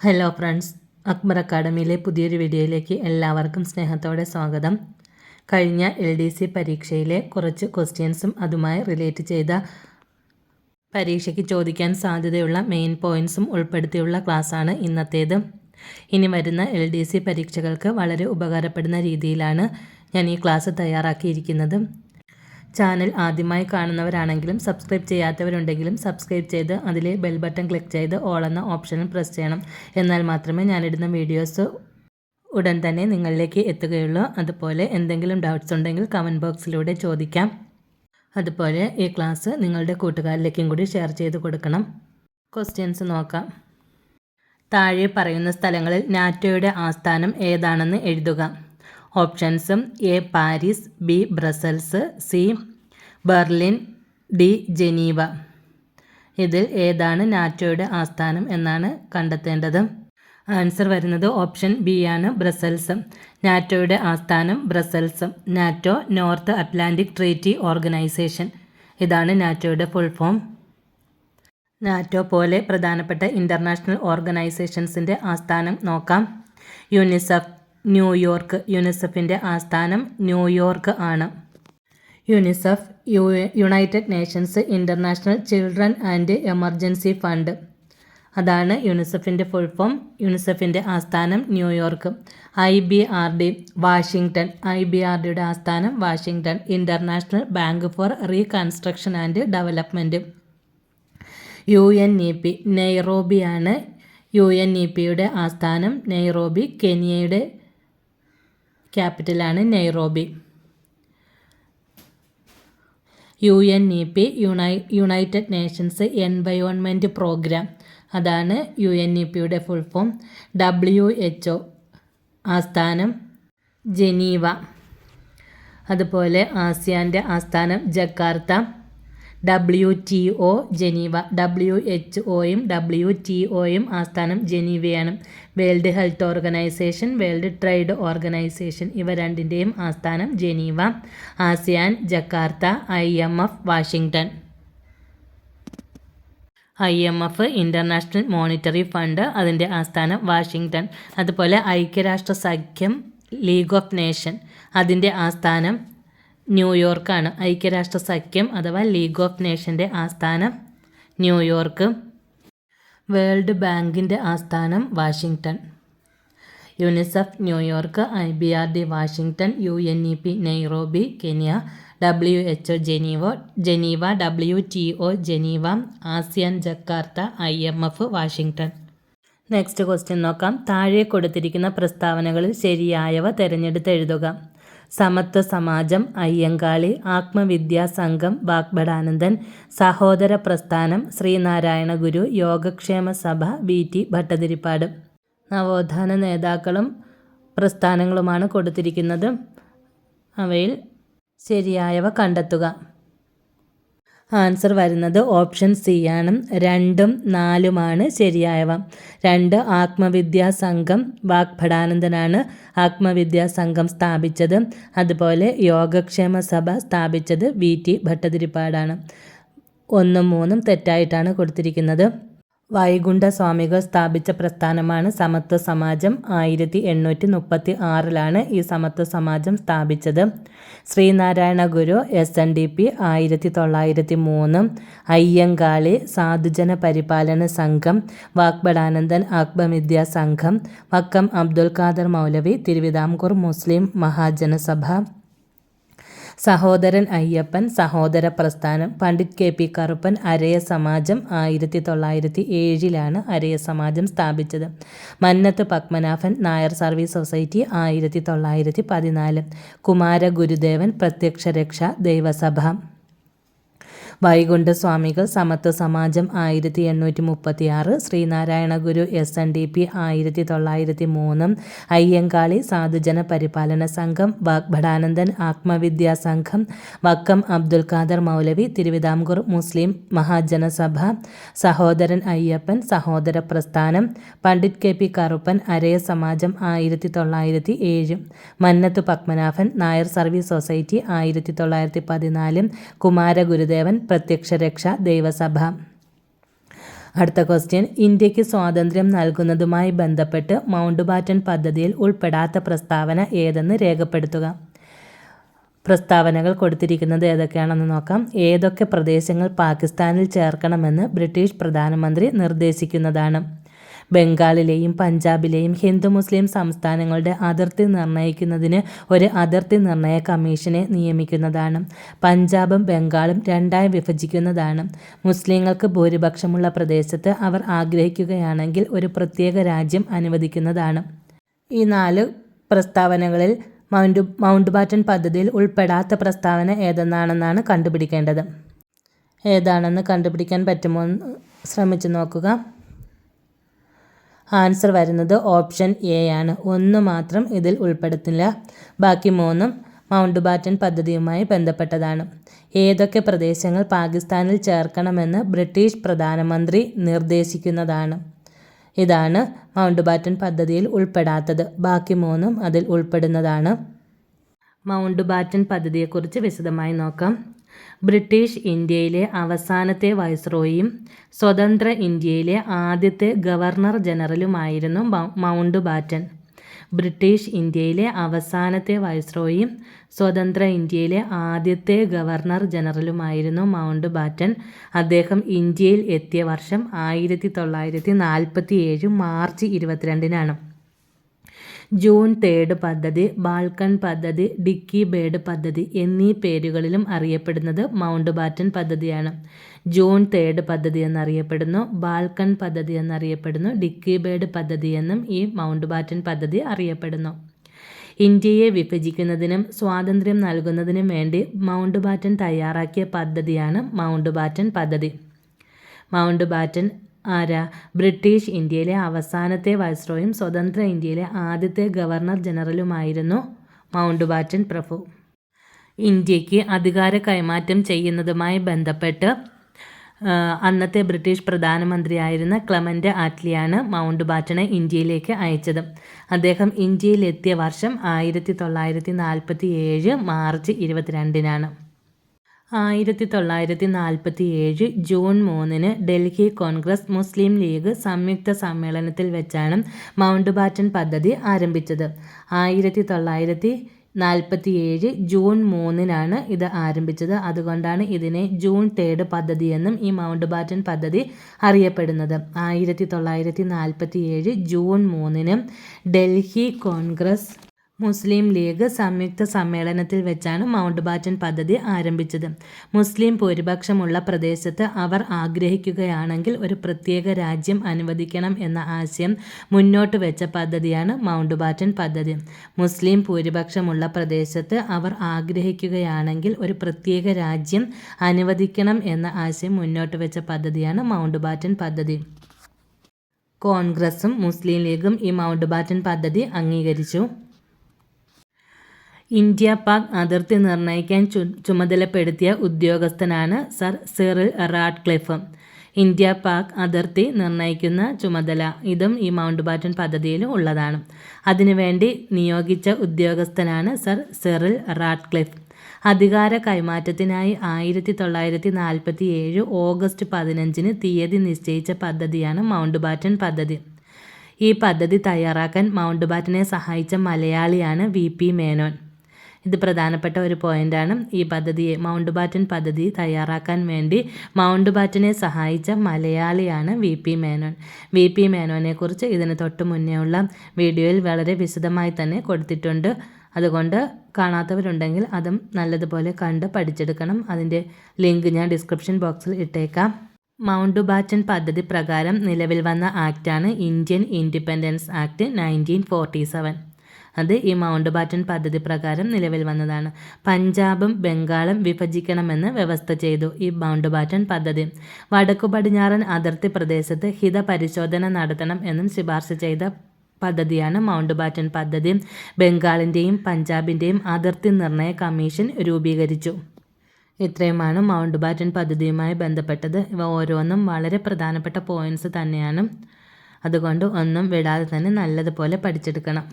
Hello friends Akbar അക്കാഡമിയിലെ പുതിയൊരു വീഡിയോയിലേക്ക് എല്ലാവർക്കും സ്നേഹത്തോടെ സ്വാഗതം. കഴിഞ്ഞ എൽ ഡി സി പരീക്ഷയിലെ കുറച്ച് ക്വസ്റ്റ്യൻസും അതുമായി റിലേറ്റ് ചെയ്ത പരീക്ഷയ്ക്ക് ചോദിക്കാൻ സാധ്യതയുള്ള മെയിൻ പോയിന്റ്സും ഉൾപ്പെടുത്തിയുള്ള ക്ലാസ്സാണ് ഇന്നത്തേത്. ഇനി വരുന്ന എൽ ഡി സി പരീക്ഷകൾക്ക് വളരെ ഉപകാരപ്പെടുന്ന രീതിയിലാണ് ഞാൻ ഈ ക്ലാസ് തയ്യാറാക്കിയിരിക്കുന്നത്. ചാനൽ ആദ്യമായി കാണുന്നവരാണെങ്കിലും സബ്സ്ക്രൈബ് ചെയ്യാത്തവരുണ്ടെങ്കിലും സബ്സ്ക്രൈബ് ചെയ്ത് അതിലെ ബെൽ ബട്ടൺ ക്ലിക്ക് ചെയ്ത് ഓൾ എന്ന ഓപ്ഷനിൽ പ്രസ് ചെയ്യണം. എന്നാൽ മാത്രമേ ഞാനിടുന്ന വീഡിയോസ് ഉടൻ തന്നെ നിങ്ങളിലേക്ക് എത്തുകയുള്ളൂ. അതുപോലെ എന്തെങ്കിലും ഡൗട്ട്സ് ഉണ്ടെങ്കിൽ കമന്റ് ബോക്സിലൂടെ ചോദിക്കാം. അതുപോലെ ഈ ക്ലാസ് നിങ്ങളുടെ കൂട്ടുകാരിലേക്കും കൂടി ഷെയർ ചെയ്ത് കൊടുക്കണം. ക്വസ്റ്റ്യൻസ് നോക്കാം. താഴെ പറയുന്ന സ്ഥലങ്ങളിൽ നാറ്റോയുടെ ആസ്ഥാനം ഏതാണെന്ന് എഴുതുക. ഓപ്ഷൻസും A Paris B Brussels C Berlin D Geneva. ഇതിൽ ഏതാണ് നാറ്റോയുടെ ആസ്ഥാനം എന്നാണ് കണ്ടെത്തേണ്ടത്? ആൻസർ വരുന്നത് ഓപ്ഷൻ ബി ആണ് ബ്രസൽസ്. നാറ്റോയുടെ ആസ്ഥാനം Brussels. NATO North Atlantic treaty organisation. ഇതാണ് നാറ്റോയുടെ ഫുൾ ഫോം. നാറ്റോ പോലെ പ്രധാനപ്പെട്ട ഇന്റർനാഷണൽ ഓർഗനൈസേഷൻസിന്റെ ആസ്ഥാനം നോക്കാം. യുനിസെഫ് ന്യൂയോർക്ക് യുനിസെഫിന്റെ ആസ്ഥാനം ന്യൂയോർക്ക് ആണ്. UNICEF U United Nations International Children and Emergency Fund. അതാണ് യുനിസെഫിന്റെ ഫുൾ ഫോം യുനിസെഫിന്റെ ആസ്ഥാനം New York. I B R D Washington I B R ഡിയുടെ ആസ്ഥാനം Washington International Bank for Reconstruction and Development U N E P നെയ്റോബിയാണ് U N E പിയുടെ ആസ്ഥാനം. Nairobi കെനിയയുടെ ക്യാപിറ്റലാണ് Nairobi U N E P uni United Nations Environment Programme. അതാണ് U N E പിയുടെ full form. W H O ആസ്ഥാനം Geneva. അതുപോലെ ആസിയാന്റെ ആസ്ഥാനം Jakarta. W T O Geneva. W H ഒയും W T ഒയും ആസ്ഥാനം ജനീവയാണ്. World Health Organisation World Trade Organisation ഇവ രണ്ടിന്റെയും ആസ്ഥാനം Geneva. ASEAN Jakarta I M F Washington I M F International Monetary Fund അതിന്റെ ആസ്ഥാനം വാഷിങ്ടൺ അതുപോലെ ഐക്യരാഷ്ട്ര സഖ്യം ലീഗ് ഓഫ് നേഷൻ അതിന്റെ ആസ്ഥാനം ന്യൂയോർക്കാണ് ഐക്യരാഷ്ട്ര സഖ്യം അഥവാ ലീഗ് ഓഫ് നേഷന്റെ ആസ്ഥാനം. New York. വേൾഡ് ബാങ്കിന്റെ ആസ്ഥാനം Washington. UNICEF New York I B R D Washington U N E P Nairobi Kenya W H O Geneva Geneva W T O Geneva ASEAN Jakarta I M F Washington. Next question നോക്കാം. താഴെ കൊടുത്തിരിക്കുന്ന പ്രസ്താവനകളിൽ ശരിയായവ തിരഞ്ഞെടുത്ത് എഴുതുക. സമത്വ സമാജം അയ്യങ്കാളി ആത്മവിദ്യാ സംഘം വാഗ്ഭടാനന്ദൻ സഹോദര പ്രസ്ഥാനം ശ്രീനാരായണ ഗുരു യോഗക്ഷേമ സഭ ബി ടി ഭട്ടതിരിപ്പാട്. നവോത്ഥാന നേതാക്കളും പ്രസ്ഥാനങ്ങളുമാണ് കൊടുത്തിരിക്കുന്നത്. അവയിൽ ശരിയായവ കണ്ടെത്തുക. ആൻസർ വരുന്നത് ഓപ്ഷൻ സി ആണ്. രണ്ടും നാലുമാണ് ശരിയായവ. രണ്ട് ആത്മവിദ്യാ സംഘം വാഗ്ഭടാനന്ദനാണ് ആത്മവിദ്യാ സംഘം സ്ഥാപിച്ചത്. അതുപോലെ യോഗക്ഷേമ സഭ സ്ഥാപിച്ചത് വി ടി ഭട്ടതിരിപ്പാടാണ്. ഒന്നും മൂന്നും തെറ്റായിട്ടാണ് കൊടുത്തിരിക്കുന്നത്. വൈകുണ്ഠ സ്വാമികൾ സ്ഥാപിച്ച പ്രസ്ഥാനമാണ് സമത്വ സമാജം ആയിരത്തി എണ്ണൂറ്റി മുപ്പത്തി ആറിലാണ് ഈ സമത്വ സമാജം സ്ഥാപിച്ചത്. Sreenarayana Guru S N D P ആയിരത്തി തൊള്ളായിരത്തി മൂന്ന് അയ്യങ്കാളി സാധുജന പരിപാലന സംഘം വാക്ബടാനന്ദൻ ആത്മവിദ്യാ സംഘം വക്കം അബ്ദുൽ ഖാദർ മൗലവി തിരുവിതാംകൂർ മുസ്ലിം മഹാജനസഭ. സഹോദരൻ അയ്യപ്പൻ സഹോദര പ്രസ്ഥാനം പണ്ഡിറ്റ് കെ പി കറുപ്പൻ അരയ സമാജം ആയിരത്തി തൊള്ളായിരത്തി ഏഴിലാണ് അരയ സമാജം സ്ഥാപിച്ചത്. മന്നത്ത് പത്മനാഭൻ നായർ സർവീസ് സൊസൈറ്റി ആയിരത്തി തൊള്ളായിരത്തി പതിനാല് കുമാര ഗുരുദേവൻ പ്രത്യക്ഷ രക്ഷ ദൈവസഭ വൈകുണ്ഠസ്വാമികൾ സമത്വ സമാജം ആയിരത്തി എണ്ണൂറ്റി മുപ്പത്തി ആറ് Sreenarayana Guru S N D P ആയിരത്തി തൊള്ളായിരത്തി മൂന്ന് അയ്യങ്കാളി സാധുജന പരിപാലന സംഘം വാഗ്ഭടാനന്ദൻ ആത്മവിദ്യാ സംഘം വക്കം അബ്ദുൽ ഖാദർ മൗലവി തിരുവിതാംകൂർ മുസ്ലിം മഹാജനസഭ സഹോദരൻ അയ്യപ്പൻ സഹോദര പ്രസ്ഥാനം പണ്ഡിറ്റ് കെ പി കറുപ്പൻ അരയ സമാജം ആയിരത്തി തൊള്ളായിരത്തി ഏഴ് മന്നത്ത് പത്മനാഭൻ നായർ സർവീസ് സൊസൈറ്റി ആയിരത്തി തൊള്ളായിരത്തി പതിനാല് കുമാര ഗുരുദേവൻ പ്രത്യക്ഷരക്ഷ ദൈവസഭ. അടുത്ത ക്വസ്റ്റ്യൻ ഇന്ത്യയ്ക്ക് സ്വാതന്ത്ര്യം നൽകുന്നതുമായി ബന്ധപ്പെട്ട് മൗണ്ട് ബാറ്റൻ പദ്ധതിയിൽ ഉൾപ്പെടാത്ത പ്രസ്താവന ഏതെന്ന് രേഖപ്പെടുത്തുക. പ്രസ്താവനകൾ കൊടുത്തിരിക്കുന്നത് ഏതൊക്കെയാണെന്ന് നോക്കാം. ഏതൊക്കെ പ്രദേശങ്ങൾ പാകിസ്ഥാനിൽ ചേർക്കണമെന്ന് ബ്രിട്ടീഷ് പ്രധാനമന്ത്രി നിർദ്ദേശിക്കുന്നതാണ്. ബംഗാളിലെയും പഞ്ചാബിലെയും ഹിന്ദു മുസ്ലിം സംസ്ഥാനങ്ങളുടെ അതിർത്തി നിർണയിക്കുന്നതിന് ഒരു അതിർത്തി നിർണയ കമ്മീഷനെ നിയമിക്കുന്നതാണ്. പഞ്ചാബും ബംഗാളും രണ്ടായി വിഭജിക്കുന്നതാണ്. മുസ്ലിങ്ങൾക്ക് ഭൂരിപക്ഷമുള്ള പ്രദേശത്ത് അവർ ആഗ്രഹിക്കുകയാണെങ്കിൽ ഒരു പ്രത്യേക രാജ്യം അനുവദിക്കുന്നതാണ്. ഈ നാല് പ്രസ്താവനകളിൽ മൗണ്ട് മൗണ്ട് ബാറ്റൺ പദ്ധതിയിൽ ഉൾപ്പെടാത്ത പ്രസ്താവന ഏതെന്നാണെന്നാണ് കണ്ടുപിടിക്കേണ്ടത്. ഏതാണെന്ന് കണ്ടുപിടിക്കാൻ പറ്റുമോ ശ്രമിച്ചു നോക്കുക. ആൻസർ വരുന്നത് ഓപ്ഷൻ എ ആണ്. ഒന്ന് മാത്രം ഇതിൽ ഉൾപ്പെടുത്തില്ല. ബാക്കി മൂന്നും മൗണ്ട് ബാറ്റൻ പദ്ധതിയുമായി ബന്ധപ്പെട്ടതാണ്. ഏതൊക്കെ പ്രദേശങ്ങൾ പാകിസ്ഥാനിൽ ചേർക്കണമെന്ന് ബ്രിട്ടീഷ് പ്രധാനമന്ത്രി നിർദ്ദേശിക്കുന്നതാണ്. ഇതാണ് മൗണ്ട് ബാറ്റൻ പദ്ധതിയിൽ ഉൾപ്പെടാത്തത്. ബാക്കി മൂന്നും അതിൽ ഉൾപ്പെടുന്നതാണ്. മൗണ്ട് ബാറ്റൻ പദ്ധതിയെക്കുറിച്ച് വിശദമായി നോക്കാം. ബ്രിട്ടീഷ് ഇന്ത്യയിലെ അവസാനത്തെ വൈസ്രോയും സ്വതന്ത്ര ഇന്ത്യയിലെ ആദ്യത്തെ ഗവർണർ ജനറലുമായിരുന്നു മൗണ്ട് ബാറ്റൻ. ബ്രിട്ടീഷ് ഇന്ത്യയിലെ അവസാനത്തെ വൈസ്രോയും സ്വതന്ത്ര ഇന്ത്യയിലെ ആദ്യത്തെ ഗവർണർ ജനറലുമായിരുന്നു മൗണ്ട് ബാറ്റൻ. അദ്ദേഹം ഇന്ത്യയിൽ എത്തിയ വർഷം ആയിരത്തി തൊള്ളായിരത്തി നാൽപ്പത്തി ഏഴ് മാർച്ച് ഇരുപത്തിരണ്ടിനാണ്. ജൂൺ തേർഡ് പദ്ധതി ബാൾക്കൺ പദ്ധതി ഡിക്കി ബേഡ് പദ്ധതി എന്നീ പേരുകളിലും അറിയപ്പെടുന്നത് മൗണ്ട് ബാറ്റൻ പദ്ധതിയാണ്. ജൂൺ തേർഡ് പദ്ധതി എന്നറിയപ്പെടുന്നു ബാൾക്കൺ പദ്ധതി എന്നറിയപ്പെടുന്നു ഡിക്കി ബേഡ് പദ്ധതി എന്നും ഈ മൗണ്ട് ബാറ്റൻ പദ്ധതി അറിയപ്പെടുന്നു. ഇന്ത്യയെ വിഭജിക്കുന്നതിനും സ്വാതന്ത്ര്യം നൽകുന്നതിനും വേണ്ടി മൗണ്ട് ബാറ്റൻ തയ്യാറാക്കിയ പദ്ധതിയാണ് മൗണ്ട് ബാറ്റൻ പദ്ധതി. മൗണ്ട് ബാറ്റൻ ആരാ? ബ്രിട്ടീഷ് ഇന്ത്യയിലെ അവസാനത്തെ വൈസ്രോയും സ്വതന്ത്ര ഇന്ത്യയിലെ ആദ്യത്തെ ഗവർണർ ജനറലുമായിരുന്നു മൗണ്ട് ബാറ്റൻ പ്രഭു. ഇന്ത്യയ്ക്ക് അധികാര കൈമാറ്റം ചെയ്യുന്നതുമായി ബന്ധപ്പെട്ട് അന്നത്തെ ബ്രിട്ടീഷ് പ്രധാനമന്ത്രിയായിരുന്ന ക്ലമന്റ് ആറ്റ്ലിയാണ് മൗണ്ട് ബാറ്റനെ ഇന്ത്യയിലേക്ക് അയച്ചത്. അദ്ദേഹം ഇന്ത്യയിലെത്തിയ വർഷം ആയിരത്തി തൊള്ളായിരത്തി നാൽപ്പത്തി ഏഴ് മാർച്ച് ഇരുപത്തിരണ്ടിനാണ്. ആയിരത്തി തൊള്ളായിരത്തി നാൽപ്പത്തി ഏഴ് ജൂൺ മൂന്നിന് ഡൽഹി കോൺഗ്രസ് മുസ്ലിം ലീഗ് സംയുക്ത സമ്മേളനത്തിൽ വെച്ചാണ് മൗണ്ട് ബാറ്റൻ പദ്ധതി ആരംഭിച്ചത്. ആയിരത്തി തൊള്ളായിരത്തി നാൽപ്പത്തി ഏഴ് ജൂൺ മൂന്നിനാണ് ഇത് ആരംഭിച്ചത്. അതുകൊണ്ടാണ് ഇതിനെ ജൂൺ തേർഡ് പദ്ധതി എന്നും ഈ മൗണ്ട് ബാറ്റൻ പദ്ധതി അറിയപ്പെടുന്നത്. ആയിരത്തി തൊള്ളായിരത്തി നാൽപ്പത്തി ഏഴ് ജൂൺ മൂന്നിന് ഡൽഹി കോൺഗ്രസ് മുസ്ലിം ലീഗ് സംയുക്ത സമ്മേളനത്തിൽ വെച്ചാണ് മൗണ്ട് ബാറ്റൻ പദ്ധതി ആരംഭിച്ചത്. മുസ്ലിം ഭൂരിപക്ഷമുള്ള പ്രദേശത്ത് അവർ ആഗ്രഹിക്കുകയാണെങ്കിൽ ഒരു പ്രത്യേക രാജ്യം അനുവദിക്കണം എന്ന ആശയം മുന്നോട്ട് വെച്ച പദ്ധതിയാണ് മൗണ്ട് ബാറ്റൻ പദ്ധതി. മുസ്ലിം ഭൂരിപക്ഷമുള്ള പ്രദേശത്ത് അവർ ആഗ്രഹിക്കുകയാണെങ്കിൽ ഒരു പ്രത്യേക രാജ്യം അനുവദിക്കണം എന്ന ആശയം മുന്നോട്ട് വെച്ച പദ്ധതിയാണ് മൗണ്ട് ബാറ്റൻ പദ്ധതി. കോൺഗ്രസും മുസ്ലിം ലീഗും ഈ മൗണ്ട് ബാറ്റൻ പദ്ധതി അംഗീകരിച്ചു. ഇന്ത്യ പാക് അതിർത്തി നിർണയിക്കാൻ ചു ചുമതലപ്പെടുത്തിയ ഉദ്യോഗസ്ഥനാണ് sir Cyril Radcliffe. India Pak അതിർത്തി നിർണയിക്കുന്ന ചുമതല ഇതും ഈ മൗണ്ട് ബാറ്റൺ പദ്ധതിയിൽ ഉള്ളതാണ്. അതിനുവേണ്ടി നിയോഗിച്ച ഉദ്യോഗസ്ഥനാണ് സർ സിറിൽ റാഡ്ക്ലിഫ്. അധികാര കൈമാറ്റത്തിനായി ആയിരത്തി തൊള്ളായിരത്തി നാൽപ്പത്തി ഏഴ് ഓഗസ്റ്റ് പതിനഞ്ചിന് തീയതി നിശ്ചയിച്ച പദ്ധതിയാണ് മൗണ്ട് ബാറ്റൺ പദ്ധതി. ഈ പദ്ധതി തയ്യാറാക്കാൻ മൗണ്ട് ബാറ്റനെ സഹായിച്ച മലയാളിയാണ് വി പി മേനോൻ. ഇത് പ്രധാനപ്പെട്ട ഒരു പോയിന്റാണ്. ഈ പദ്ധതിയെ മൗണ്ട് ബാറ്റൻ പദ്ധതി തയ്യാറാക്കാൻ വേണ്ടി മൗണ്ട് ബാറ്റനെ സഹായിച്ച മലയാളിയാണ് V P Menon. V P മേനോനെക്കുറിച്ച് ഇതിന് തൊട്ട് മുന്നേ ഉള്ള വീഡിയോയിൽ വളരെ വിശദമായി തന്നെ കൊടുത്തിട്ടുണ്ട്. അതുകൊണ്ട് കാണാത്തവരുണ്ടെങ്കിൽ അതും നല്ലതുപോലെ കണ്ട് പഠിച്ചെടുക്കണം. അതിന്റെ ലിങ്ക് ഞാൻ ഡിസ്ക്രിപ്ഷൻ ബോക്സിൽ ഇട്ടേക്കാം. മൗണ്ട് ബാറ്റൻ പദ്ധതി പ്രകാരം നിലവിൽ വന്ന ആക്റ്റാണ് Indian independence act nineteen forty seven. അത് ഈ മൗണ്ട് ബാറ്റൻ പദ്ധതി പ്രകാരം നിലവിൽ വന്നതാണ്. പഞ്ചാബും ബംഗാളും വിഭജിക്കണമെന്ന് വ്യവസ്ഥ ചെയ്തു ഈ മൗണ്ട് ബാറ്റൻ പദ്ധതി. വടക്കു പടിഞ്ഞാറൻ അതിർത്തി പ്രദേശത്ത് ഹിതപരിശോധന നടത്തണം എന്നും ശുപാർശ ചെയ്ത പദ്ധതിയാണ് മൗണ്ട് ബാറ്റൻ പദ്ധതി. ബംഗാളിന്റെയും പഞ്ചാബിന്റെയും അതിർത്തി നിർണയ കമ്മീഷൻ രൂപീകരിച്ചു. ഇത്രയുമാണ് മൗണ്ട് ബാറ്റൻ പദ്ധതിയുമായി ബന്ധപ്പെട്ടത്. ഇവ ഓരോന്നും വളരെ പ്രധാനപ്പെട്ട പോയിന്റ്സ് തന്നെയാണ്. അതുകൊണ്ട് ഒന്നും വിടാതെ തന്നെ നല്ലതുപോലെ പഠിച്ചെടുക്കണം.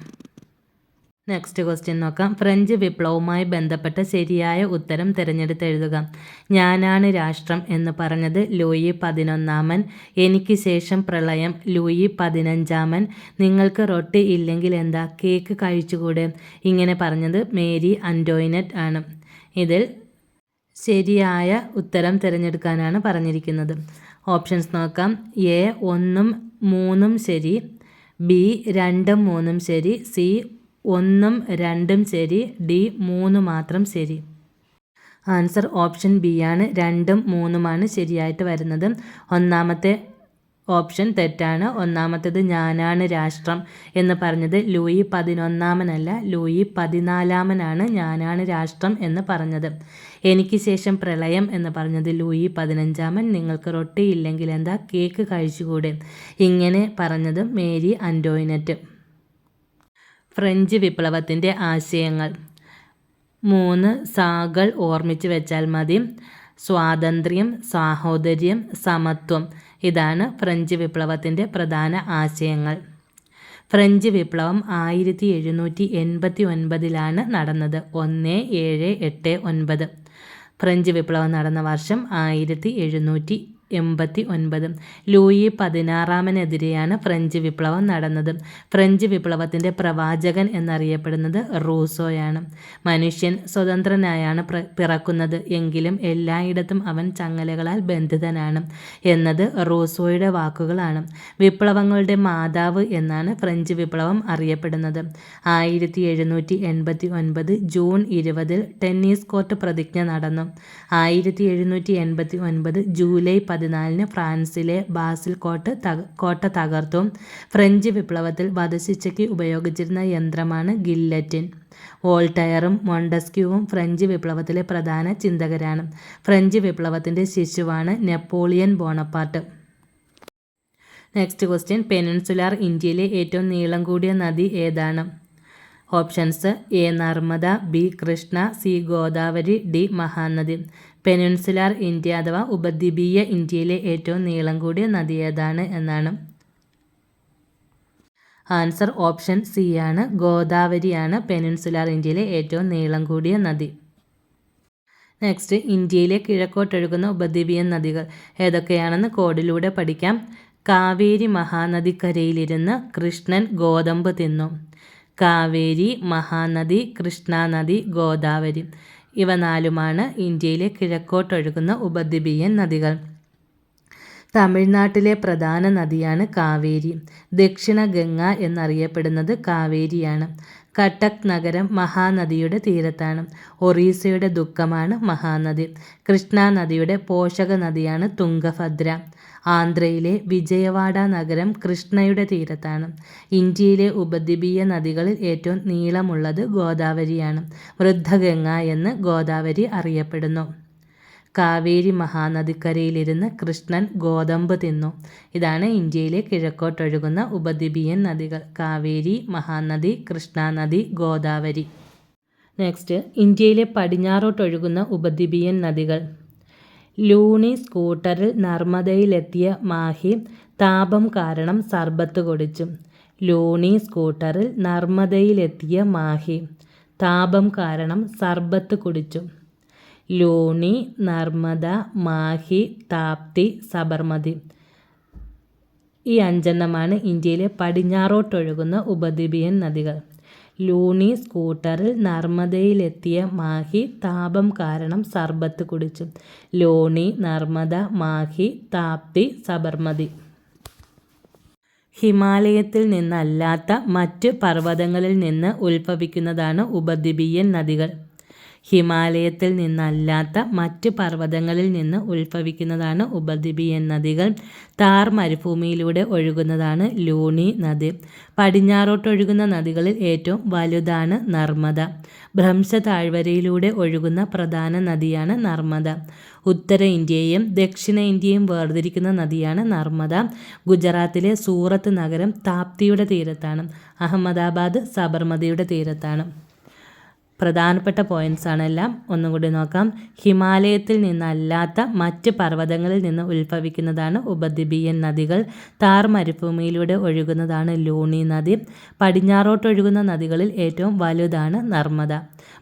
നെക്സ്റ്റ് ക്വസ്റ്റ്യൻ നോക്കാം. ഫ്രഞ്ച് വിപ്ലവവുമായി ബന്ധപ്പെട്ട ശരിയായ ഉത്തരം തിരഞ്ഞെടുത്തെഴുതുക. ഞാനാണ് രാഷ്ട്രം എന്ന് പറഞ്ഞത് ലൂയി പതിനൊന്നാമൻ. എനിക്ക് ശേഷം പ്രളയം. ലൂയി പതിനഞ്ചാമൻ. നിങ്ങൾക്ക് റൊട്ടി ഇല്ലെങ്കിൽ എന്താ? കേക്ക് കഴിച്ചുകൂടെ? ഇങ്ങനെ പറഞ്ഞത് മേരി അന്റോയിനറ്റ് ആണ്. ഇതിൽ ശരിയായ ഉത്തരം തിരഞ്ഞെടുക്കാനാണ് പറഞ്ഞിരിക്കുന്നത്. ഓപ്ഷൻസ് നോക്കാം. എ ഒന്നും മൂന്നും ശരി. ബി രണ്ടും മൂന്നും ശരി. സി ഒന്നും രണ്ടും ശരി ഡി മൂന്ന് മാത്രം ശരി. ആൻസർ ഓപ്ഷൻ ബി ആണ്. രണ്ടും മൂന്നുമാണ് ശരിയായിട്ട് വരുന്നത്. ഒന്നാമത്തെ ഓപ്ഷൻ തെറ്റാണ്. ഒന്നാമത്തേത് ഞാനാണ് രാഷ്ട്രം എന്ന് പറഞ്ഞത്. ലൂയി പതിനൊന്നാമനല്ല ലൂയി പതിനാലാമനാണ് ഞാനാണ് രാഷ്ട്രം എന്ന് പറഞ്ഞത്. എനിക്ക് ശേഷം പ്രളയം എന്ന് പറഞ്ഞത് ലൂയി പതിനഞ്ചാമൻ. നിങ്ങൾക്ക് റൊട്ടി ഇല്ലെങ്കിൽ എന്താ? കേക്ക് കഴിച്ചുകൂടെ? ഇങ്ങനെ പറഞ്ഞത് മേരി അന്റോയിനറ്റ് ഫ്രഞ്ച് വിപ്ലവത്തിന്റെ ആശയങ്ങൾ. മൂന്ന് സാഗൾ ഓർമ്മിച്ച് വെച്ചാൽ മതി. സ്വാതന്ത്ര്യം സാഹോദര്യം സമത്വം. ഇതാണ് ഫ്രഞ്ച് വിപ്ലവത്തിന്റെ പ്രധാന ആശയങ്ങൾ. ഫ്രഞ്ച് വിപ്ലവം ആയിരത്തി എഴുന്നൂറ്റി എൺപത്തി ഒൻപതിലാണ് നടന്നത്. ഒന്ന് ഏഴ് എട്ട് ഒൻപത്. ഫ്രഞ്ച് വിപ്ലവം നടന്ന വർഷം ആയിരത്തി എഴുന്നൂറ്റി എൺപത്തി ഒൻപത് ലൂയി പതിനാറാമനെതിരെയാണ് ഫ്രഞ്ച് വിപ്ലവം നടന്നത്. ഫ്രഞ്ച് വിപ്ലവത്തിന്റെ പ്രവാചകൻ എന്നറിയപ്പെടുന്നത് റൂസോയാണ്. മനുഷ്യൻ സ്വതന്ത്രനായാണ് പിറക്കുന്നത്. എങ്കിലും എല്ലായിടത്തും അവൻ ചങ്ങലകളാൽ ബന്ധിതനാണ് എന്നത് റൂസോയുടെ വാക്കുകളാണ്. വിപ്ലവങ്ങളുടെ മാതാവ് എന്നാണ് ഫ്രഞ്ച് വിപ്ലവം അറിയപ്പെടുന്നത്. ആയിരത്തി എഴുന്നൂറ്റി എൺപത്തി ഒൻപത് ജൂൺ ഇരുപതിൽ ടെന്നീസ് കോർട്ട് പ്രതിജ്ഞ നടന്നു. ആയിരത്തി എഴുന്നൂറ്റി എൺപത്തി ഒൻപത് ജൂലൈ പതി പതിനാലിന് ഫ്രാൻസിലെ ബാസിൽ കോട്ട കോട്ട തകർത്തു. ഫ്രഞ്ച് വിപ്ലവത്തിൽ വധശിക്ഷയ്ക്ക് ഉപയോഗിച്ചിരുന്ന യന്ത്രമാണ് ഗില്ലറ്റിൻ. വോൾട്ടയറും മൊണ്ടസ്ക്യൂവും ഫ്രഞ്ച് വിപ്ലവത്തിലെ പ്രധാന ചിന്തകരാണ്. ഫ്രഞ്ച് വിപ്ലവത്തിന്റെ ശിശുവാണ് Napoleon Bonaparte. Next question. Peninsular ഇന്ത്യയിലെ ഏറ്റവും നീളം കൂടിയ നദി ഏതാണ്? Options. A Narmada B Krishna C Godavari D Mahanadi. Peninsular India അഥവാ ഉപദ്വീപീയ ഇന്ത്യയിലെ ഏറ്റവും നീളം കൂടിയ നദി ഏതാണ് എന്നാണ്. ആൻസർ ഓപ്ഷൻ സി ആണ്. ഗോദാവരിയാണ് പെനിൻസുലാർ ഇന്ത്യയിലെ ഏറ്റവും നീളം കൂടിയ നദി. നെക്സ്റ്റ് ഇന്ത്യയിലെ കിഴക്കോട്ടൊഴുകുന്ന ഉപദ്വീപീയ നദികൾ ഏതൊക്കെയാണെന്ന് കോഡിലൂടെ പഠിക്കാം. കാവേരി മഹാനദിക്കരയിലിരുന്ന് കൃഷ്ണൻ ഗോതമ്പ് തിന്നു. കാവേരി മഹാനദി കൃഷ്ണാനദി ഗോദാവരി. ഇവ നാലുമാണ് ഇന്ത്യയിലെ കിഴക്കോട്ടൊഴുകുന്ന ഉപദ്വീപീയൻ നദികൾ. തമിഴ്നാട്ടിലെ പ്രധാന നദിയാണ് കാവേരി. ദക്ഷിണ ഗംഗ എന്നറിയപ്പെടുന്നത് കാവേരിയാണ്. കട്ടക് നഗരം മഹാനദിയുടെ തീരത്താണ്. ഒറീസയുടെ ദുഃഖമാണ് മഹാനദി. കൃഷ്ണ നദിയുടെ പോഷക നദിയാണ് തുംഗഭദ്ര. ആന്ധ്രയിലെ വിജയവാഡ നഗരം കൃഷ്ണയുടെ തീരത്താണ്. ഇന്ത്യയിലെ ഉപദ്വീപീയ നദികളിൽ ഏറ്റവും നീളമുള്ളത് ഗോദാവരിയാണ്. വൃദ്ധഗംഗ എന്ന് ഗോദാവരി അറിയപ്പെടുന്നു. കാവേരി മഹാനദിക്കരയിലിരുന്ന് കൃഷ്ണൻ ഗോതമ്പ് തിന്നു. ഇതാണ് ഇന്ത്യയിലെ കിഴക്കോട്ടൊഴുകുന്ന ഉപദ്വീപീയൻ നദികൾ. കാവേരി മഹാനദി കൃഷ്ണാനദി ഗോദാവരി. നെക്സ്റ്റ് ഇന്ത്യയിലെ പടിഞ്ഞാറോട്ടൊഴുകുന്ന ഉപദ്വീപീയൻ നദികൾ. ലൂണി സ്കൂട്ടറിൽ നർമ്മദയിലെത്തിയ മാഹി താപം കാരണം സർബത്ത് കുടിച്ചു. ലൂണി സ്കൂട്ടറിൽ നർമ്മദയിലെത്തിയ മാഹി താപം കാരണം സർബത്ത് കുടിച്ചു. ലൂണി നർമ്മദ മാഹി താപ്തി സബർമതി. ഈ അഞ്ചെണ്ണമാണ് ഇന്ത്യയിലെ പടിഞ്ഞാറോട്ടൊഴുകുന്ന ഉപദ്വീപിയൻ നദികൾ. ലൂണി സ്കൂട്ടറിൽ നർമ്മദയിലെത്തിയ മാഹി താപം കാരണം സർബത്ത് കുടിച്ചു. ലോണി നർമ്മദ മാഹി താപ്തി സബർമതി. ഹിമാലയത്തിൽ നിന്നല്ലാത്ത മറ്റ് പർവതങ്ങളിൽ നിന്ന് ഉത്ഭവിക്കുന്നതാണ് ഉപദ്വീപീയൻ നദികൾ. ഹിമാലയത്തിൽ നിന്നല്ലാത്ത മറ്റ് പർവതങ്ങളിൽ നിന്ന് ഉത്ഭവിക്കുന്നതാണ് ഉപദ്വീപിയൻ നദികൾ. താർ മരുഭൂമിയിലൂടെ ഒഴുകുന്നതാണ് ലൂണി നദി. പടിഞ്ഞാറോട്ടൊഴുകുന്ന നദികളിൽ ഏറ്റവും വലുതാണ് നർമ്മദ. ഭ്രംശ താഴ്വരയിലൂടെ ഒഴുകുന്ന പ്രധാന നദിയാണ് നർമ്മദ. ഉത്തര ഇന്ത്യയും ദക്ഷിണ ഇന്ത്യയും വേർതിരിക്കുന്ന നദിയാണ് നർമ്മദ. ഗുജറാത്തിലെ സൂറത്ത് നഗരം താപ്തിയുടെ തീരത്താണ്. അഹമ്മദാബാദ് സബർമതിയുടെ തീരത്താണ്. പ്രധാനപ്പെട്ട പോയിന്റ്സ് ആണ് എല്ലാം. ഒന്നും കൂടി നോക്കാം. ഹിമാലയത്തിൽ നിന്നല്ലാത്ത മറ്റ് പർവതങ്ങളിൽ നിന്ന് ഉത്ഭവിക്കുന്നതാണ് ഉപദ്വീപീയൻ നദികൾ. താർ മരുഭൂമിയിലൂടെ ഒഴുകുന്നതാണ് ലൂണി നദി. പടിഞ്ഞാറോട്ടൊഴുകുന്ന നദികളിൽ ഏറ്റവും വലുതാണ് നർമ്മദ.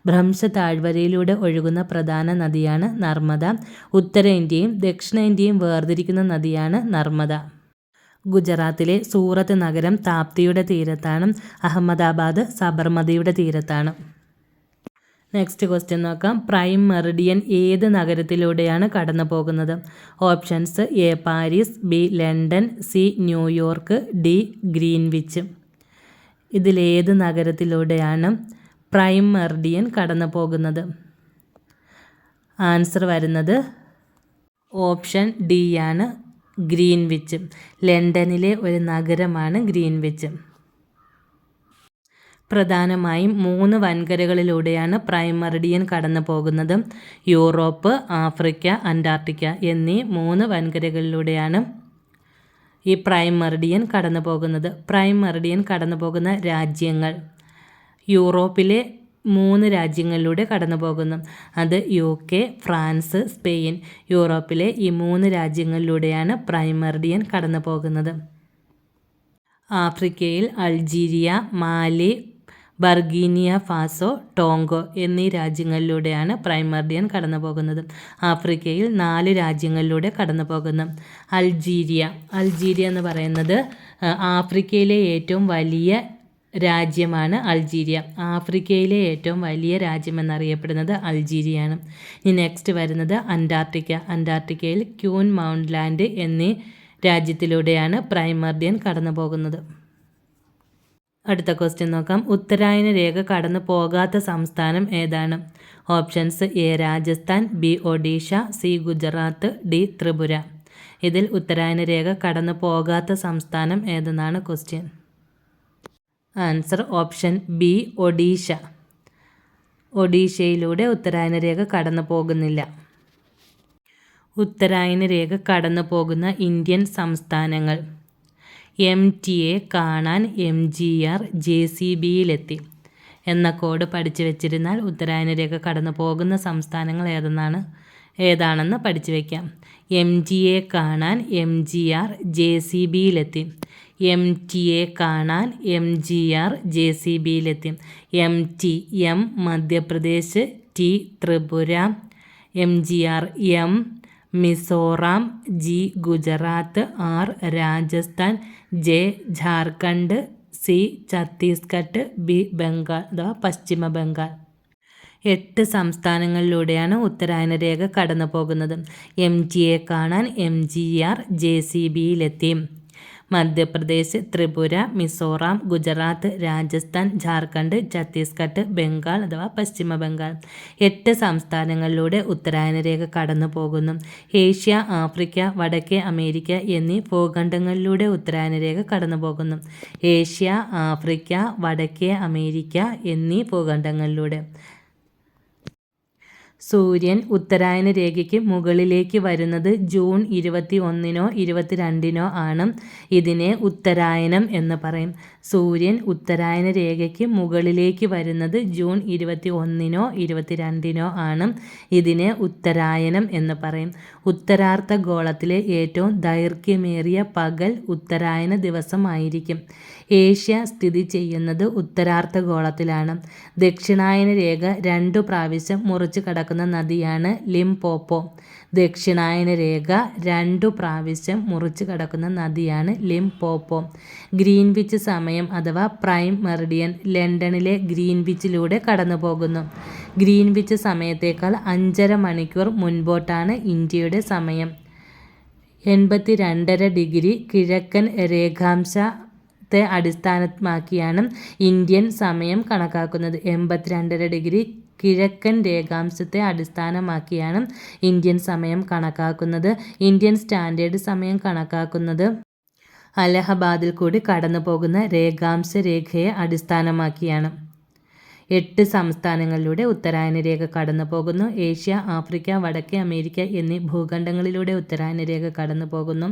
ഭ്രംശ താഴ്വരയിലൂടെ ഒഴുകുന്ന പ്രധാന നദിയാണ് നർമ്മദ. ഉത്തരേന്ത്യയും ദക്ഷിണേന്ത്യയും വേർതിരിക്കുന്ന നദിയാണ് നർമ്മദ. ഗുജറാത്തിലെ സൂറത്ത് നഗരം താപ്തിയുടെ തീരത്താണ്. അഹമ്മദാബാദ് സബർമതിയുടെ തീരത്താണ്. നെക്സ്റ്റ് ക്വസ്റ്റ്യൻ നോക്കാം. പ്രൈം മെറിഡിയൻ ഏത് നഗരത്തിലൂടെയാണ് കടന്നു പോകുന്നത്? Options A Paris B London C New York D Greenwich ഇതിലേത് നഗരത്തിലൂടെയാണ് പ്രൈം മെറിഡിയൻ കടന്നു പോകുന്നത്? ആൻസർ വരുന്നത് ഓപ്ഷൻ ഡി ആണ് ഗ്രീൻവിച്ച് ലണ്ടനിലെ ഒരു നഗരമാണ് ഗ്രീൻവിച്ച് പ്രധാനമായും മൂന്ന് വൻകരകളിലൂടെയാണ് പ്രൈമറിഡിയൻ കടന്നു പോകുന്നത് യൂറോപ്പ് ആഫ്രിക്ക അന്റാർട്ടിക്ക എന്നീ മൂന്ന് വൻകരകളിലൂടെയാണ് ഈ പ്രൈമറിഡിയൻ കടന്നു പോകുന്നത് പ്രൈമറിഡിയൻ കടന്നു പോകുന്ന രാജ്യങ്ങൾ യൂറോപ്പിലെ മൂന്ന് രാജ്യങ്ങളിലൂടെ കടന്നു പോകുന്നു അത് യു കെ ഫ്രാൻസ് സ്പെയിൻ യൂറോപ്പിലെ ഈ മൂന്ന് രാജ്യങ്ങളിലൂടെയാണ് പ്രൈമറിഡിയൻ കടന്നു പോകുന്നത് ആഫ്രിക്കയിൽ അൾജീരിയ മാലി ബർഗീനിയ ഫാസോ ടോങ്കോ എന്നീ രാജ്യങ്ങളിലൂടെയാണ് പ്രൈമർഡിയൻ കടന്നു പോകുന്നത് ആഫ്രിക്കയിൽ നാല് രാജ്യങ്ങളിലൂടെ കടന്നു പോകുന്നു അൾജീരിയ. അൾജീരിയ എന്ന് പറയുന്നത് ആഫ്രിക്കയിലെ ഏറ്റവും വലിയ രാജ്യമാണ് അൾജീരിയ. ആഫ്രിക്കയിലെ ഏറ്റവും വലിയ രാജ്യം എന്നറിയപ്പെടുന്നത് അൾജീരിയയാണ്. ഇനി നെക്സ്റ്റ് വരുന്നത് അന്റാർട്ടിക്ക. അന്റാർട്ടിക്കയിൽ ക്യൂൻ മൗണ്ട് ലാൻഡ് എന്നീ രാജ്യത്തിലൂടെയാണ് പ്രൈമർഡിയൻ കടന്നു പോകുന്നത് അടുത്ത ക്വസ്റ്റ്യൻ നോക്കാം. ഉത്തരായന രേഖ കടന്നു പോകാത്ത സംസ്ഥാനം ഏതാണ്? Options A Rajasthan B Odisha C Gujarat D Tripura. ഇതിൽ ഉത്തരായന രേഖ കടന്നു പോകാത്ത സംസ്ഥാനം ഏതെന്നാണ് question answer option B Odisha. ഒഡീഷയിലൂടെ ഉത്തരായന രേഖ കടന്നു പോകുന്നില്ല. ഉത്തരായന രേഖ കടന്നു പോകുന്ന ഇന്ത്യൻ സംസ്ഥാനങ്ങൾ. എം ടി എ കാണാൻ M G R J C ബിയിലെത്തി. എന്ന കോഡ് പഠിച്ചു വെച്ചിരുന്നാൽ ഉത്തരായന രേഖ കടന്നു പോകുന്ന സംസ്ഥാനങ്ങൾ ഏതെന്നാണ്? ഏതാണെന്ന് പഠിച്ചു വയ്ക്കാം എം ജി എ കാണാൻ M G R J C ബിയിലെത്തി. M T A കാണാൻ M G R J C ബിയിലെത്തി. M T M Madhya Pradesh T Tripura. M G R M Mizoram G Gujarat R Rajasthan J Jharkhand C Chhattisgarh B Bengal അഥവാ പശ്ചിമ ബംഗാൾ. എട്ട് സംസ്ഥാനങ്ങളിലൂടെയാണ് ഉത്തരായന രേഖ കടന്നു പോകുന്നത് M ജിയെ കാണാൻ M G R J C ബിയിലെത്തി. Madhya Pradesh Tripura Mizoram Gujarat Rajasthan Jharkhand Chhattisgarh Bengal അഥവാ പശ്ചിമ ബംഗാൾ. എട്ട് സംസ്ഥാനങ്ങളിലൂടെ ഉത്തരായന രേഖ കടന്നു പോകുന്നു. ഏഷ്യ ആഫ്രിക്ക വടക്കേ അമേരിക്ക എന്നീ ഭൂഖണ്ഡങ്ങളിലൂടെ ഉത്തരായന രേഖ കടന്നു പോകുന്നു. ഏഷ്യ ആഫ്രിക്ക വടക്കേ അമേരിക്ക എന്നീ ഭൂഖണ്ഡങ്ങളിലൂടെ. സൂര്യൻ ഉത്തരായന രേഖയ്ക്ക് മുകളിലേക്ക് വരുന്നത് ജൂൺ ഇരുപത്തി ഒന്നിനോ ഇരുപത്തിരണ്ടിനോ ആണ്. ഇതിനെ ഉത്തരായനം എന്ന് പറയും. സൂര്യൻ ഉത്തരായന രേഖയ്ക്ക് മുകളിലേക്ക് വരുന്നത് ജൂൺ ഇരുപത്തി ഒന്നിനോ ഇരുപത്തിരണ്ടിനോ ആണ്. ഇതിനെ ഉത്തരായനം എന്ന് പറയും. ഉത്തരാർത്ഥ ഗോളത്തിലെ ഏറ്റവും ദൈർഘ്യമേറിയ പകൽ ഉത്തരായന ദിവസമായിരിക്കും. ഏഷ്യ സ്ഥിതി ചെയ്യുന്നത് ഉത്തരാർദ്ധഗോളത്തിലാണ്. ദക്ഷിണായന രേഖ രണ്ടു പ്രാവശ്യം മുറിച്ച് കടക്കുന്ന നദിയാണ് ലിംപോപ്പോ ദക്ഷിണായന രേഖ രണ്ടു പ്രാവശ്യം മുറിച്ച് കടക്കുന്ന നദിയാണ് ലിംപോപ്പോ ഗ്രീൻവിച്ച് സമയം അഥവാ പ്രൈം മെറിഡിയൻ ലണ്ടനിലെ ഗ്രീൻവിച്ചിലൂടെ കടന്നു പോകുന്നു ഗ്രീൻവിച്ച് സമയത്തേക്കാൾ അഞ്ചര മണിക്കൂർ മുൻപോട്ടാണ് ഇന്ത്യയുടെ സമയം. എൺപത്തി രണ്ടര ഡിഗ്രി കിഴക്കൻ രേഖാംശ ത്തെ അടിസ്ഥാനമാക്കിയാണ് ഇന്ത്യൻ സമയം കണക്കാക്കുന്നത്. എൺപത്തിരണ്ടര ഡിഗ്രി കിഴക്കൻ രേഖാംശത്തെ അടിസ്ഥാനമാക്കിയാണ് ഇന്ത്യൻ സമയം കണക്കാക്കുന്നത്. ഇന്ത്യൻ സ്റ്റാൻഡേർഡ് സമയം കണക്കാക്കുന്നത് അലഹബാദിൽ കൂടി കടന്നു പോകുന്ന രേഖാംശ രേഖയെ അടിസ്ഥാനമാക്കിയാണ്. എട്ട് സംസ്ഥാനങ്ങളിലൂടെ ഉത്തരായന രേഖ കടന്നു പോകുന്നു ഏഷ്യ ആഫ്രിക്ക വടക്കേ അമേരിക്ക എന്നീ ഭൂഖണ്ഡങ്ങളിലൂടെ ഉത്തരായന രേഖ കടന്നു പോകുന്നു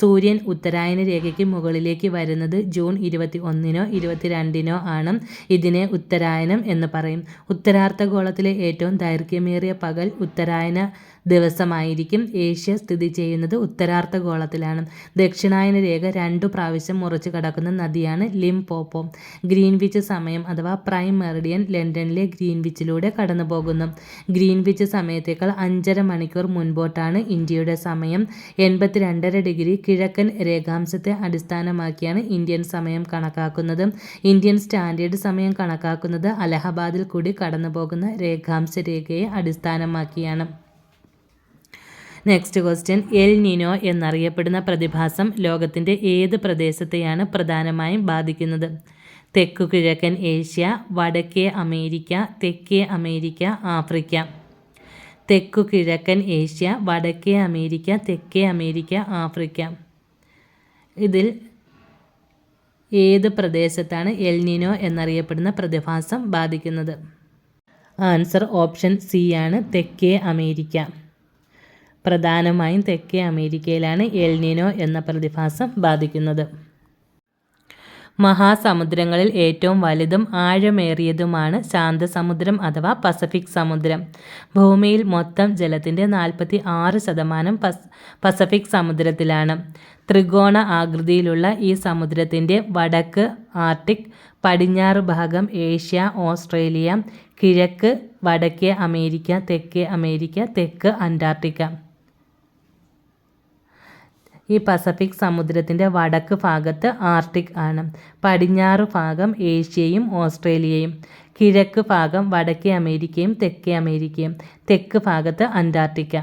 സൂര്യൻ ഉത്തരായന രേഖയ്ക്ക് മുകളിലേക്ക് വരുന്നത് ജൂൺ ഇരുപത്തി ഒന്നിനോ ഇരുപത്തിരണ്ടിനോ ആണ്. ഇതിനെ ഉത്തരായനം എന്ന് പറയും. ഉത്തരാർദ്ധഗോളത്തിലെ ഏറ്റവും ദൈർഘ്യമേറിയ പകൽ ഉത്തരായന ദിവസമായിരിക്കും ഏഷ്യ സ്ഥിതി ചെയ്യുന്നത് ഉത്തരാർദ്ധഗോളത്തിലാണ്. ദക്ഷിണായന രേഖ രണ്ടു പ്രാവശ്യം മുറിച്ചു കടക്കുന്ന നദിയാണ് ലിം ലിംപോപ്പോ ഗ്രീൻവിച്ച് സമയം അഥവാ പ്രൈം മെറിഡിയൻ ലണ്ടനിലെ ഗ്രീൻവിച്ചിലൂടെ കടന്നു പോകുന്നു ഗ്രീൻവിച്ച് സമയത്തേക്കാൾ അഞ്ചര മണിക്കൂർ മുൻപോട്ടാണ് ഇന്ത്യയുടെ സമയം. എൺപത്തിരണ്ടര ഡിഗ്രി കിഴക്കൻ രേഖാംശത്തെ അടിസ്ഥാനമാക്കിയാണ് ഇന്ത്യൻ സമയം കണക്കാക്കുന്നത്. ഇന്ത്യൻ സ്റ്റാൻഡേർഡ് സമയം കണക്കാക്കുന്നത് അലഹബാദിൽ കൂടി കടന്നു പോകുന്ന രേഖാംശ രേഖയെ അടിസ്ഥാനമാക്കിയാണ്. നെക്സ്റ്റ് ക്വസ്റ്റ്യൻ എൽ നിനോ എന്നറിയപ്പെടുന്ന പ്രതിഭാസം ലോകത്തിന്റെ ഏത് പ്രദേശത്തെയാണ് പ്രധാനമായും ബാധിക്കുന്നത്? തെക്കു കിഴക്കൻ ഏഷ്യ വടക്കേ അമേരിക്ക തെക്കേ അമേരിക്ക ആഫ്രിക്ക. തെക്കു കിഴക്കൻ ഏഷ്യ വടക്കേ അമേരിക്ക തെക്കേ അമേരിക്ക ആഫ്രിക്ക. ഇതിൽ ഏത് പ്രദേശത്താണ് എൽ നിനോ എന്നറിയപ്പെടുന്ന പ്രതിഭാസം ബാധിക്കുന്നത്? ആൻസർ ഓപ്ഷൻ സി ആണ് തെക്കേ അമേരിക്ക. പ്രധാനമായും തെക്കേ അമേരിക്കയിലാണ് എൽനിനോ എന്ന പ്രതിഭാസം ബാധിക്കുന്നത്. മഹാസമുദ്രങ്ങളിൽ ഏറ്റവും വലുതും ആഴമേറിയതുമാണ് ശാന്തസമുദ്രം അഥവാ പസഫിക് സമുദ്രം. ഭൂമിയിൽ മൊത്തം ജലത്തിന്റെ നാൽപ്പത്തി ആറ് ശതമാനം പസ് പസഫിക് സമുദ്രത്തിലാണ്. ത്രികോണ ആകൃതിയിലുള്ള ഈ സമുദ്രത്തിന്റെ വടക്ക് ആർട്ടിക് പടിഞ്ഞാറ് ഭാഗം ഏഷ്യ ഓസ്ട്രേലിയ കിഴക്ക് വടക്കേ അമേരിക്ക തെക്കേ അമേരിക്ക തെക്ക് അന്റാർട്ടിക്ക. ഈ പസഫിക് സമുദ്രത്തിന്റെ വടക്ക് ഭാഗത്ത് ആർട്ടിക് ആണ്. പടിഞ്ഞാറ് ഭാഗം ഏഷ്യയും ഓസ്ട്രേലിയയും കിഴക്ക് ഭാഗം വടക്കേ അമേരിക്കയും തെക്കേ അമേരിക്കയും തെക്ക് ഭാഗത്ത് അന്റാർട്ടിക്ക.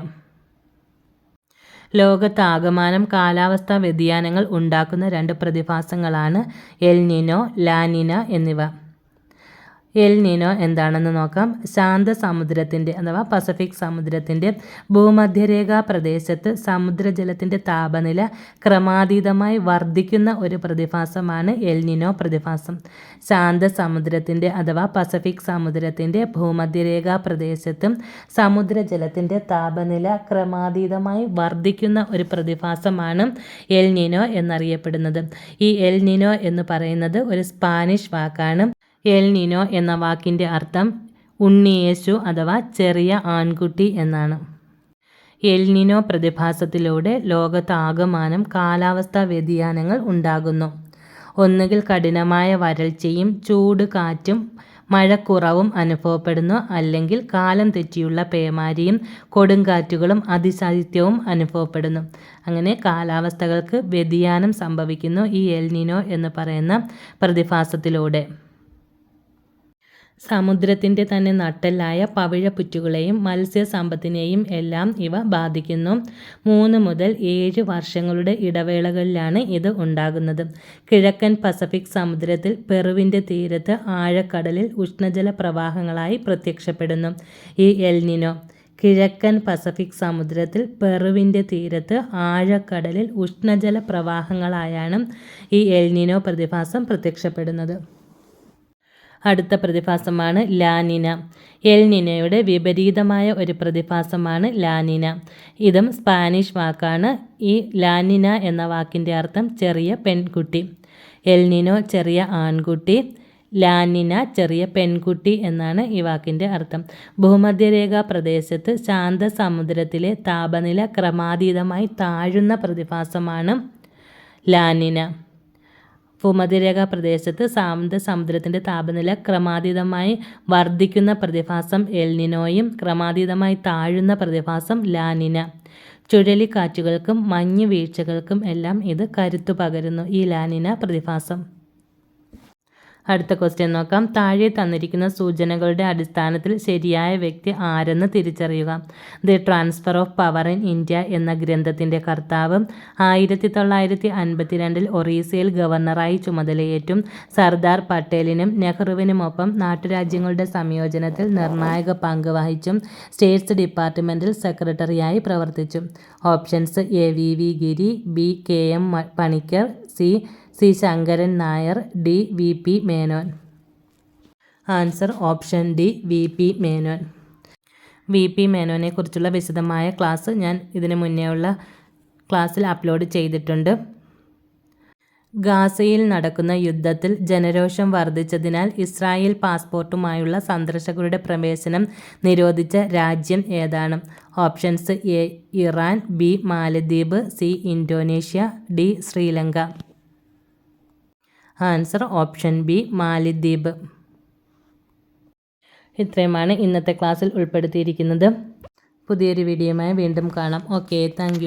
ലോകത്താകമാനം കാലാവസ്ഥാ വ്യതിയാനങ്ങൾ ഉണ്ടാക്കുന്ന രണ്ട് പ്രതിഭാസങ്ങളാണ് എൽനിനോ ലാനിന എന്നിവ. എൽ നിനോ എന്താണെന്ന് നോക്കാം. ശാന്ത സമുദ്രത്തിന്റെ അഥവാ പസഫിക് സമുദ്രത്തിന്റെ ഭൂമധ്യരേഖാ പ്രദേശത്ത് സമുദ്രജലത്തിന്റെ താപനില ക്രമാതീതമായി വർദ്ധിക്കുന്ന ഒരു പ്രതിഭാസമാണ് എൽ നിനോ പ്രതിഭാസം. ശാന്ത സമുദ്രത്തിന്റെ അഥവാ പസഫിക് സമുദ്രത്തിന്റെ ഭൂമധ്യരേഖാ പ്രദേശത്തും സമുദ്രജലത്തിന്റെ താപനില ക്രമാതീതമായി വർദ്ധിക്കുന്ന ഒരു പ്രതിഭാസമാണ് എൽ നിനോ എന്നറിയപ്പെടുന്നത്. ഈ എൽ നിനോ എന്ന് പറയുന്നത് ഒരു സ്പാനിഷ് വാക്കാണ്. എൽ നിനോ എന്ന വാക്കിന്റെ അർത്ഥം ഉണ്ണിയേശു അഥവാ ചെറിയ ആൺകുട്ടി എന്നാണ്. എൽനിനോ പ്രതിഭാസത്തിലൂടെ ലോകത്താകമാനം കാലാവസ്ഥാ വ്യതിയാനങ്ങൾ ഉണ്ടാകുന്നു. ഒന്നുകിൽ കഠിനമായ വരൾച്ചയും ചൂട് കാറ്റും മഴക്കുറവും അനുഭവപ്പെടുന്നു. അല്ലെങ്കിൽ കാലം തെറ്റിയുള്ള പേമാരിയും കൊടുങ്കാറ്റുകളും അതിശൈത്യവും അനുഭവപ്പെടുന്നു. അങ്ങനെ കാലാവസ്ഥകൾക്ക് വ്യതിയാനം സംഭവിക്കുന്നു ഈ എൽനിനോ എന്ന് പറയുന്ന പ്രതിഭാസത്തിലൂടെ. സമുദ്രത്തിന്റെ തന്നെ നട്ടെല്ലായ പവിഴപ്പുറ്റുകളെയും മത്സ്യസമ്പത്തിനെയും എല്ലാം ഇവ ബാധിക്കുന്നു. മൂന്ന് മുതൽ ഏഴ് വർഷങ്ങളുടെ ഇടവേളകളിലാണ് ഇത് ഉണ്ടാകുന്നത്. കിഴക്കൻ പസഫിക് സമുദ്രത്തിൽ പെറുവിന്റെ തീരത്ത് ആഴക്കടലിൽ ഉഷ്ണജല പ്രവാഹങ്ങളായി പ്രത്യക്ഷപ്പെടുന്നു. ഈ എൽനിനോ കിഴക്കൻ പസഫിക് സമുദ്രത്തിൽ പെറുവിന്റെ തീരത്ത് ആഴക്കടലിൽ ഉഷ്ണജല പ്രവാഹങ്ങളായാണ് ഈ എൽനിനോ പ്രതിഭാസം പ്രത്യക്ഷപ്പെടുന്നത്. അടുത്ത പ്രതിഭാസമാണ് ലാനിന. എൽനിനയുടെ വിപരീതമായ ഒരു പ്രതിഭാസമാണ് ലാനിന. ഇതും സ്പാനിഷ് വാക്കാണ്. ഈ ലാനിന എന്ന വാക്കിന്റെ അർത്ഥം ചെറിയ പെൺകുട്ടി. എൽനിനോ ചെറിയ ആൺകുട്ടി. ലാനിന ചെറിയ പെൺകുട്ടി എന്നാണ് ഈ വാക്കിന്റെ അർത്ഥം. ഭൂമധ്യരേഖാ പ്രദേശത്ത് ശാന്ത സമുദ്രത്തിലെ താപനില ക്രമാതീതമായി താഴുന്ന പ്രതിഭാസമാണ് ലാനിന. ഭൂമധ്യരേഖ പ്രദേശത്ത് സാന്ത സമുദ്രത്തിന്റെ താപനില ക്രമാതീതമായി വർദ്ധിക്കുന്ന പ്രതിഭാസം എൽനിനോയും ക്രമാതീതമായി താഴുന്ന പ്രതിഭാസം ലാനിന ചുഴലിക്കാറ്റുകൾക്കും മഞ്ഞ് വീഴ്ചകൾക്കും എല്ലാം ഇത് കരുത്തു പകരുന്നു ഈ ലാനിന പ്രതിഭാസം. അടുത്ത ക്വസ്റ്റ്യൻ നോക്കാം. താഴെ തന്നിരിക്കുന്ന സൂചനകളുടെ അടിസ്ഥാനത്തിൽ ശരിയായ വ്യക്തി ആരെന്ന് തിരിച്ചറിയുക. The transfer of power in India എന്ന ഗ്രന്ഥത്തിന്റെ കർത്താവ് ആയിരത്തി തൊള്ളായിരത്തി അൻപത്തിരണ്ടിൽ ഒറീസയിൽ ഗവർണറായി ചുമതലയേറ്റും സർദാർ പട്ടേലിനും നെഹ്റുവിനുമൊപ്പം നാട്ടുരാജ്യങ്ങളുടെ സംയോജനത്തിൽ നിർണായക പങ്ക് വഹിച്ചും സ്റ്റേറ്റ്സ് ഡിപ്പാർട്ട്മെന്റിൽ സെക്രട്ടറിയായി പ്രവർത്തിച്ചു. Options A V V Giri B K M Panikkar C C Sankaran Nair D V P Menon. Answer option D V P Menon. V P മേനോനെ കുറിച്ചുള്ള വിശദമായ ക്ലാസ് ഞാൻ ഇതിനു മുന്നേ ഉള്ള ക്ലാസ്സിൽ അപ്ലോഡ് ചെയ്തിട്ടുണ്ട്. ഗാസയിൽ നടക്കുന്ന യുദ്ധത്തിൽ ജനരോഷം വർദ്ധിച്ചതിനാൽ ഇസ്രായേൽ പാസ്പോർട്ടുമായുള്ള സന്ദർശകരുടെ പ്രവേശനം നിരോധിച്ച രാജ്യം ഏതാണ്? Options A Iran B Maladweep C Indonesia D Sri Lanka. Answer option B Malidweep. ഇത്രയുമാണ് ഇന്നത്തെ ക്ലാസ്സിൽ ഉൾപ്പെടുത്തിയിരിക്കുന്നത്. പുതിയൊരു വീഡിയോയുമായി വീണ്ടും കാണാം. Okay thank